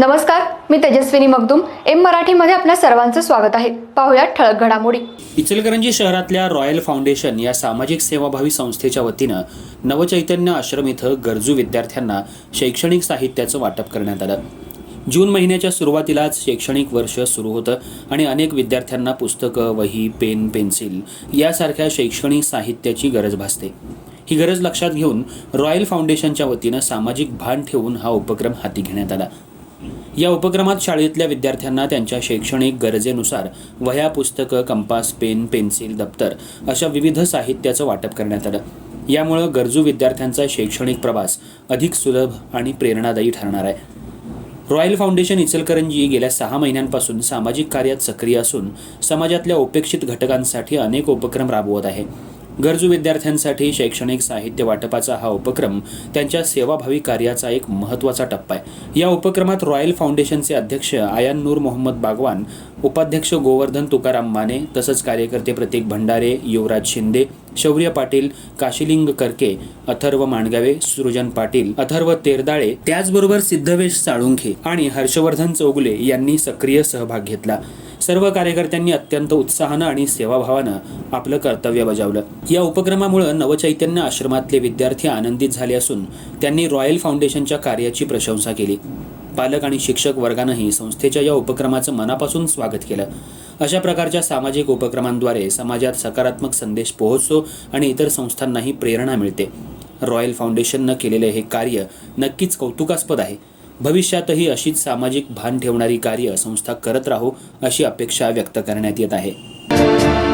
नमस्कार मी तेजस्विनी मगदुम. एम मराठीमध्ये आपल्या सर्वांचं स्वागत आहे. पाहुयात ठळक घडामोडी. इचलकरंजी शहरातल्या रॉयल फाउंडेशन या सामाजिक सेवाभावी संस्थेच्या वतीनं नवचैतन्य आश्रम इथं गरजू विद्यार्थ्यांना शैक्षणिक साहित्याचं वाटप करण्यात आलं. जून महिन्याच्या सुरुवातीलाच शैक्षणिक वर्ष सुरू होतं आणि अनेक विद्यार्थ्यांना पुस्तकं वही पेन पेन्सिल यासारख्या शैक्षणिक साहित्याची गरज भासते. ही गरज लक्षात घेऊन रॉयल फाउंडेशनच्या वतीनं सामाजिक भान ठेवून हा उपक्रम हाती घेण्यात आला. या उपक्रमात शाळेतल्या विद्यार्थ्यांना त्यांच्या शैक्षणिक गरजेनुसार वह्या पुस्तकं कंपास पेन पेन्सिल दप्तर अशा विविध साहित्याचं वाटप करण्यात आलं. यामुळं गरजू विद्यार्थ्यांचा शैक्षणिक प्रवास अधिक सुलभ आणि प्रेरणादायी ठरणार आहे. रॉयल फाउंडेशन इचलकरंजी गेल्या सहा महिन्यांपासून सामाजिक कार्यात सक्रिय असून समाजातल्या उपेक्षित घटकांसाठी अनेक उपक्रम राबवत आहे. गरजू विद्यार्थ्यांसाठी शैक्षणिक साहित्य वाटपाचा हा उपक्रम त्यांच्या सेवाभावी कार्याचा एक महत्त्वाचा टप्पा आहे. या उपक्रमात रॉयल फाउंडेशनचे अध्यक्ष आयान नूर मोहम्मद बागवान उपाध्यक्ष गोवर्धन तुकाराम माने तसंच कार्यकर्ते प्रतीक भंडारे युवराज शिंदे शौर्य पाटील काशिलिंग करके अथर्व मांडगावे सृजन पाटील अथर्व तेरदाळे त्याचबरोबर सिद्धवेश साळुंखे आणि हर्षवर्धन चौगुले यांनी सक्रिय सहभाग घेतला. सर्व कार्यकर्त्यांनी अत्यंत उत्साहानं आणि सेवाभावानं आपलं कर्तव्य बजावलं. या उपक्रमामुळे नवचैतन्य आश्रमातले विद्यार्थी आनंदित झाले असून त्यांनी रॉयल फाउंडेशनच्या कार्याची प्रशंसा केली. पालक आणि शिक्षक वर्गानंही संस्थेच्या या उपक्रमाचं मनापासून स्वागत केलं. अशा प्रकारच्या सामाजिक उपक्रमांद्वारे समाजात सकारात्मक संदेश पोहोचतो आणि इतर संस्थांनाही प्रेरणा मिळते. रॉयल फाउंडेशननं केलेले हे कार्य नक्कीच कौतुकास्पद आहे. भविष्यातही अशीच सामाजिक भान ठेवणारी कार्य संस्था करत राहू अशी अपेक्षा व्यक्त करण्यात येत आहे.